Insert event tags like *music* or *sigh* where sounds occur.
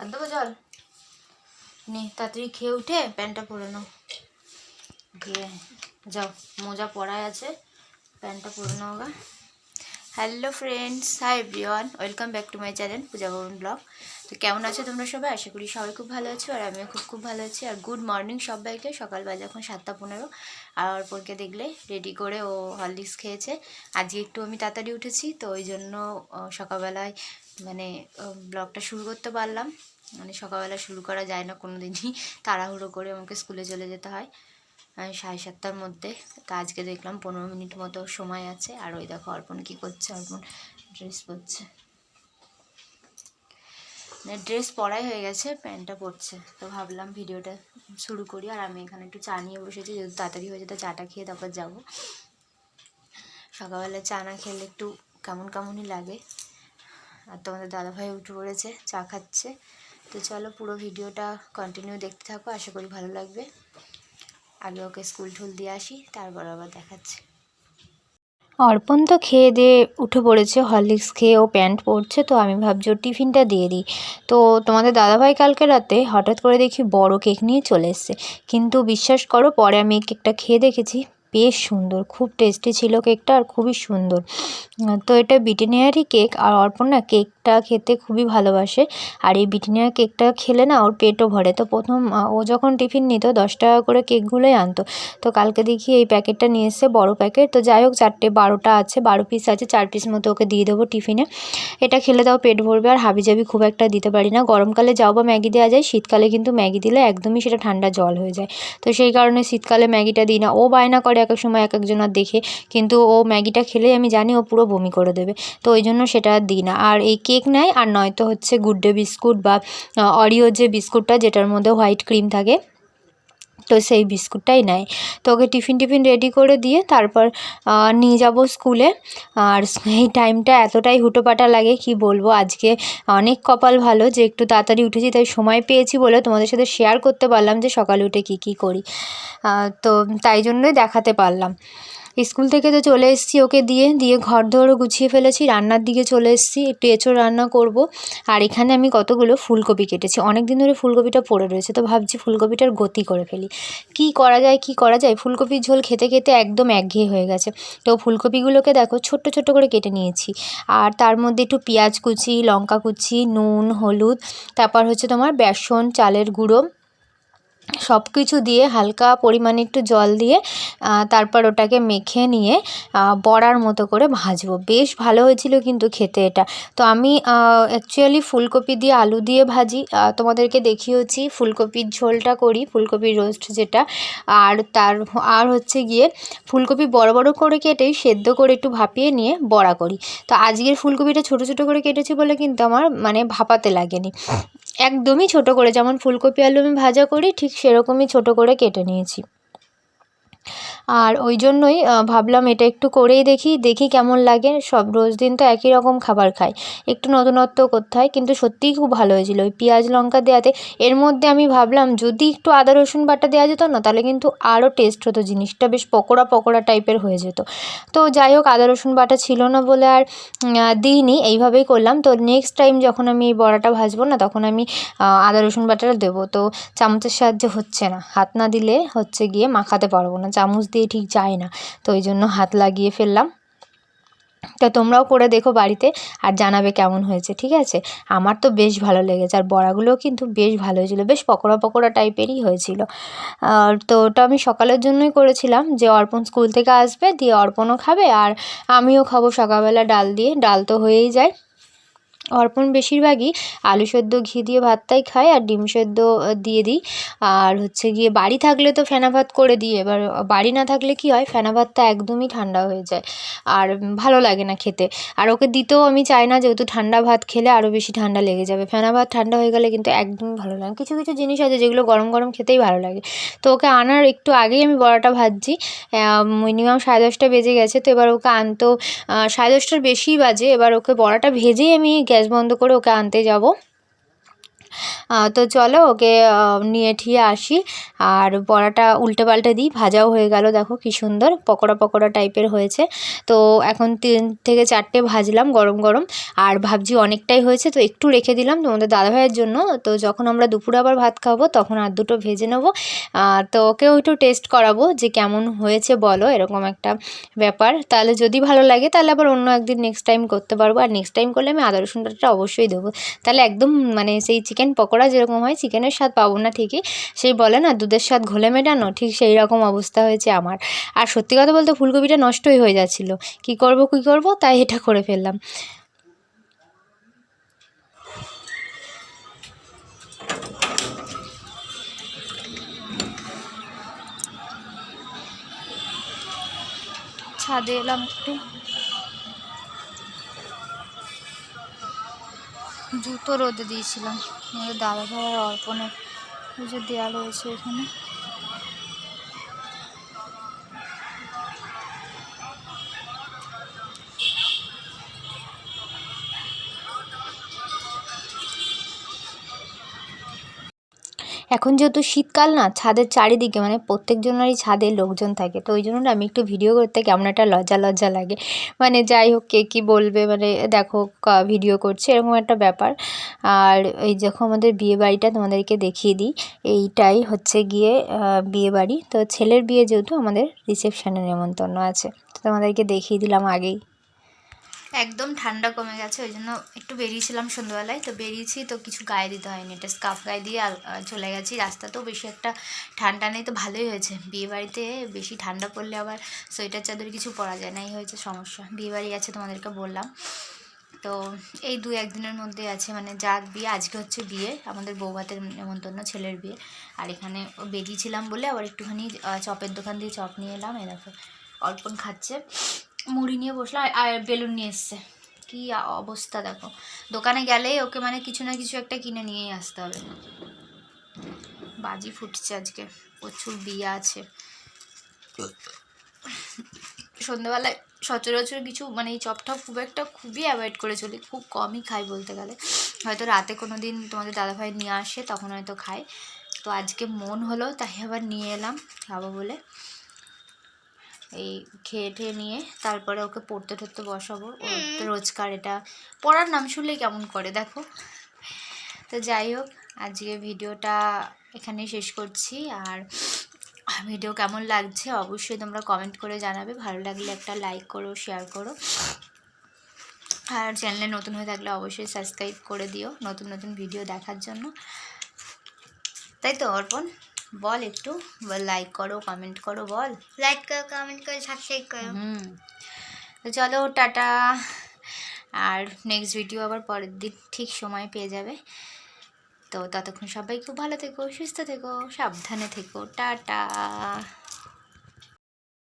আর দেবো জল? নে, তাড়াতাড়ি খেয়ে উঠে প্যান্টটা পরে নাও। দিয়ে যাও, মোজা পরায় আছে প্যান্টটা পরে নাও গা। Hello friends, hi everyone, welcome back to my channel Puja Bhavan blog. তো কেমন আছো তোমরা সবাই? আশা করি সবাই খুব ভালো আছো আর আমিও খুব খুব ভালো আছি। আর গুড মর্নিং সবাইকে। সকাল বাজে এখন সাতটা পনেরো। আর অর্পণকে দেখলে রেডি করে ও হরলিক্স খেয়েছে। আজকে একটু আমি তাড়াতাড়ি উঠেছি, তো ওই জন্য সকালবেলায় মানে ব্লগটা শুরু করতে পারলাম। মানে সকালবেলা শুরু করা যায় না কোনো দিনই *laughs* তাড়াহুড়ো করে আমাকে স্কুলে চলে যেতে হয়। সাড়ে সাতটার মধ্যে। তো আজকে দেখলাম পনেরো মিনিট মতো সময় আছে। আর ওই দেখো অর্পণ কী করছে, অর্পণ ড্রেস পরছে। মানে ড্রেস পরাই হয়ে গেছে, প্যান্টটা পরছে। তো ভাবলাম ভিডিওটা শুরু করি। আর আমি এখানে একটু চা নিয়ে বসেছি, যেহেতু তাড়াতাড়ি হয়ে যেতে, চাটা খেয়ে তারপর যাব। সকালবেলা চা না খেলে একটু কেমন কেমনই লাগে। আর তোমাদের দাদাভাই উঠে পড়েছে, চা খাচ্ছে। তো চলো পুরো ভিডিওটা কন্টিনিউ দেখতে থাকো। আশা করি ভালো লাগবে। আগে ওকে স্কুল ঠুল দিয়ে আসি, তারপর আবার দেখাচ্ছি। অর্পণ তো খেয়ে দিয়ে উঠে পড়েছে, হরলিক্স খেয়ে ও প্যান্ট পরছে, তো আমি ভাবছি ও টিফিনটা দিয়ে দিই। তো তোমাদের দাদাভাই কালকে রাতে হঠাৎ করে দেখি বড় কেক নিয়ে চলে এসছে। কিন্তু বিশ্বাস করো, পরে আমি কেকটা খেয়ে দেখেছি। বেশ সুন্দর, খুব টেস্টি ছিল কেকটা আর খুবই সুন্দর। তো এটা ব্রিটানিয়ারই কেক আর অর্পণ কেকটা খেতে খুবই ভালোবাসে। আর এই ব্রিটানিয়ার কেকটা খেলে না ওর পেটও ভরে। তো প্রথম ও যখন টিফিন নিত, দশ টাকা করে কেকগুলোই আনতো। তো কালকে দেখি এই প্যাকেটটা নিয়ে এসছে, বড় প্যাকেট তো যাই হোক, চারটে বারোটা আছে, বারো পিস আছে, চার পিস মতো ওকে দিয়ে দেবো টিফিনে। এটা খেলে তাও পেট ভরবে, আর হাবিজাবি খুব একটা দিতে পারি না। গরমকালে যাও বা ম্যাগি দেওয়া যায়, শীতকালে কিন্তু ম্যাগি দিলে একদমই সেটা ঠান্ডা জল হয়ে যায়। তো সেই কারণে শীতকালে ম্যাগিটা দিই না। ও বায়না করে এক এক সময় এক একজন আর দেখে। কিন্তু ও ম্যাগিটা খেলে আমি জানি ও পুরো বমি করে দেবে। তো ওই জন্য সেটা আর দিই না। আর এই কেক নেয়, আর নয়তো হচ্ছে গুড ডে বিস্কুট বা অরিও যে বিস্কুটটা যেটার মধ্যে হোয়াইট ক্রিম থাকে তো সেই বিস্কুটটাই নেয়। তো ওকে টিফিন টিফিন রেডি করে দিয়ে তারপর নিয়ে যাব স্কুলে। আর এই টাইমটা এতটাই হুটোপাটা লাগে, কি বলব? আজকে অনেক কপাল ভালো যে একটু তাড়াতাড়ি উঠেছি, তাই সময় পেয়েছি বলে তোমাদের সাথে শেয়ার করতে পারলাম যে সকালে উঠে কি কি করি। তো তাই জন্যই দেখাতে পারলাম। স্কুল থেকে তো চলে এসেছি ওকে দিয়ে দিয়ে ঘর দৌড়ও গুছিয়ে ফেলেছি, রান্নার দিকে চলে এসেছি, একটু এঁচোড় রান্না করব। আর এখানে আমি কতগুলো ফুলকপি কেটেছি। অনেক দিন ধরে ফুলকপিটা পড়ে রয়েছে, তো ভাবছি ফুলকপিটার গতি করে ফেলি। কি করা যায়, কি করা যায়? ফুলকপির ঝোল খেতে খেতে একদম একঘেয়ে হয়ে গেছে। তো ফুলকপিগুলোকে দেখো, ছোট্ট ছোট্ট করে কেটে নিয়েছি। আর তার মধ্যে একটু পেঁয়াজ কুচি, লঙ্কা কুচি, নুন, হলুদ, তারপর হচ্ছে তোমার বেসন, চালের গুঁড়ো সব কিছু দিয়ে হালকা পরিমাণে একটু জল দিয়ে তারপর ওটাকে মেখে নিয়ে বড়ার মতো করে ভাজবো। বেশ ভালো হয়েছিল কিন্তু খেতে এটা। তো আমি অ্যাকচুয়ালি ফুলকপি দিয়ে আলু দিয়ে ভাজি। তোমাদেরকে দেখিয়েছি ফুলকপির ঝোলটা করি ফুলকপির রোস্ট যেটা। আর তার, আর হচ্ছে গিয়ে ফুলকপি বড় বড় করে কেটেই সেদ্ধ করে একটু ভাপিয়ে নিয়ে বড়া করি। তো আজকের ফুলকপিটা ছোট ছোট করে কেটেছি বলে কিন্তু আমার মানে ভাপাতে লাগেনি। একদমই ছোট করে, যেমন ফুলকপি, আলু আমি ভাজা করি, ঠিক সেরকমই ছোট করে কেটে নিয়েছি। আর ওই জন্যই ভাবলাম এটা একটু করেই দেখি দেখি কেমন লাগে। সব রোজ দিন তো একই রকম খাবার খাই। একটু নতুনত্ব করতে হয় কিন্তু সত্যিই খুব ভালো হয়েছিল। ওই পেঁয়াজ লঙ্কা দেওয়াতে এর মধ্যে আমি ভাবলাম, যদি একটু আদা, রসুন বাটা দেওয়া যেত না, তাহলে কিন্তু আরও টেস্ট হতো, জিনিসটা বেশ পকোড়া পকোড়া টাইপের হয়ে যেত। তো যাই হোক, আদা, রসুন বাটা ছিল না বলে আর দিইনি। এইভাবেই করলাম। তো নেক্সট টাইম যখন আমি এই বড়াটা ভাজবো না, তখন আমি আদা, রসুন বাটাটা দেবো। তো চামচের সাহায্যে হচ্ছে না। হাত না দিলে হচ্ছে গিয়ে মাখাতে পারব না। চামচ দিয়ে ঠিক যায় না। তো ওই জন্য হাত লাগিয়ে ফেললাম। তো তোমরাও করে দেখো বাড়িতে আর জানাবে কেমন হয়েছে, ঠিক আছে? আমার তো বেশ ভালো লেগেছে আর বড়াগুলোও কিন্তু বেশ ভালো হয়েছিল, বেশ পকোড়া পকোড়া টাইপেরই হয়েছিল। আর তো ওটা আমি সকালের জন্যই করেছিলাম যে অর্পণ স্কুল থেকে আসবে, দিয়ে অর্পণও খাবে আর আমিও খাব সকালবেলা ডাল দিয়ে, ডাল তো হয়েই যায়। অর্পণ বেশিরভাগই আলু সেদ্ধ ঘি দিয়ে ভাতটাই খায় আর ডিম সেদ্ধ দিয়ে দিই। আর হচ্ছে গিয়ে বাড়ি থাকলে তো ফেনা ভাত করে দিই। এবার বাড়ি না থাকলে কি হয় ফেনা ভাতটা একদমই ঠান্ডা হয়ে যায় আর ভালো লাগে না খেতে। আর ওকে দিতেও আমি চাই না যেহেতু ঠান্ডা ভাত খেলে আরও বেশি ঠান্ডা লেগে যাবে। ফেনা ভাত ঠান্ডা হয়ে গেলে কিন্তু একদমই ভালো লাগে কিছু কিছু জিনিস আছে যেগুলো গরম গরম খেতেই ভালো লাগে। তো ওকে আনার একটু আগেই আমি বড়াটা ভাজছি। মিনিমাম সাড়ে দশটা বেজে গেছে। তো এবার ওকে আনতেও আহ, সাড়ে দশটার বেশিই বাজে। এবার ওকে বড়াটা ভেজেই আমি গ্যাস বন্ধ করে ওকে আনতে যাব আহ, তো চলো ওকে নিয়ে ঠিয়ে আসি। আর বড়াটা উল্টে পাল্টে দিই, ভাজাও হয়ে গেল, দেখো কি সুন্দর, পকোড়া পকোড়া টাইপের হয়েছে। তো এখন তিন থেকে চারটে ভাজলাম গরম গরম, আর ভাবছি অনেকটাই হয়েছে, তো একটু রেখে দিলাম তোমাদের দাদাভাইয়ের জন্য। তো যখন আমরা দুপুরে আবার ভাত খাব, তখন আর দুটো ভেজে নেব। তো ওকেও একটু টেস্ট করাবো যে কেমন হয়েছে বলো, এরকম একটা ব্যাপার। তাহলে যদি ভালো লাগে, তাহলে আবার অন্য একদিন নেক্সট টাইম করতে পারব। আর নেক্সট টাইম করলে আমি আদা রসুনটা অবশ্যই দেবো। তাহলে একদম মানে সেই চিকেন পকোড়া যেরকম হয়, চিকেনের স্বাদ পাবো না ঠিকই। সেই বলে না, দুধের স্বাদ ঘোলে মেটানো, ঠিক সেই রকম অবস্থা হয়েছে আমার। আর সত্যি কথা বলতে ফুলকপিটা নষ্টই হয়ে যাচ্ছিল। কী করব কী করব? তাই এটা করে ফেললাম। ছাদে এলাম একটু। জুতো রোদে দিয়েছিলাম। আমাদের দাদা ভাই অর্পণের পুজোর দেওয়া রয়েছে এখানে। এখন যেহেতু শীতকাল না, ছাদের চারিদিকে মানে প্রত্যেকজনেরই ছাদে লোকজন থাকে। তো ওই জন্য আমি একটু ভিডিও করতে কেমন একটা লজ্জা লজ্জা লাগে। মানে যাই হোক কে কী বলবে মানে দেখো ভিডিও করছে, এরকম একটা ব্যাপার। আর এই যখন আমাদের বিয়ে বাড়িটা তোমাদেরকে দেখিয়ে দিই। এইটাই হচ্ছে গিয়ে বিয়ে বাড়ি। তো ছেলের বিয়ে যেহেতু আমাদের রিসেপশানে নেমন্তন্ন আছে। তো তোমাদেরকে দেখিয়ে দিলাম আগেই। একদম ঠান্ডা কমে গেছে, ওই জন্য একটু বেরিয়েছিলাম সন্ধ্যাবেলায়। তো বেরিয়েছি, তো কিছু গায়ে দিতে হয়নি এটা স্কার্ফ গায়ে দিয়ে চলে গেছি। রাস্তাতেও বেশি একটা ঠান্ডা নেই, তো ভালোই হয়েছে। বিয়েবাড়িতে বেশি ঠান্ডা পড়লে আবার সোয়েটার চাদর কিছু পরা যায় না, এই হয়েছে সমস্যা। বিয়েবাড়ি আছে তোমাদেরকে বললাম। তো এই দু একদিনের মধ্যে আছে মানে যার বিয়ে, আজকে হচ্ছে বিয়ে, আমাদের বৌভাতের নেমন্তন্ন ছেলের বিয়ে। আর এখানে বেরিয়েছিলাম বলে আবার একটুখানি চপের দোকান দিয়ে চপ নিয়ে এলাম, এই দেখো, অর্পণ খাচ্ছে। মুড়ি নিয়ে বসলাম আর- বেলুন নিয়ে এসছে। কি অবস্থা দেখো। দোকানে গেলেই ওকে মানে কিছু না কিছু একটা কিনে নিয়েই আসতে হবে। বাজি ফুটছে আজকে, প্রচুর বিয়ে আছে। সন্ধ্যাবেলায় সচরাচর কিছু মানে এই চপটা খুব একটা খুবই অ্যাভয়েড করে চলি, খুব কমই খাই বলতে গেলে। হয়তো রাতে কোনো দিন তোমাদের দাদাভাই নিয়ে আসে, তখন হয়তো খাই। তো আজকে মন হলো, তাই আবার নিয়ে এলাম, খাব বলে। এই খেয়ে ঠেয়ে নিয়ে তারপরে ওকে পড়তে টড়তে বসাবো। ওর রোজকার এটা। পড়ার নাম শুনলেই কেমন করে, দেখো। তো যাই হোক আজকে ভিডিওটা এখানে শেষ করছি। আর ভিডিও কেমন লাগছে অবশ্যই তোমরা কমেন্ট করে জানাবে। ভালো লাগলে একটা লাইক করো শেয়ার করো। আর চ্যানেলে নতুন হয়ে থাকলে অবশ্যই সাবস্ক্রাইব করে দিও নতুন নতুন ভিডিও দেখার জন্য। তাই তো, অর্পণ? বল একটু লাইক করো কমেন্ট করো বল। লাইক করো কমেন্ট করো সাবস্ক্রাইব করো। হুম। তো চলো টাটা। আর নেক্সট ভিডিও আবার পরের দিন ঠিক সময় পেয়ে যাবে। তো ততক্ষণ সবাই খুব ভালো থেকো সুস্থ থেকো সাবধানে থেকো। টাটা।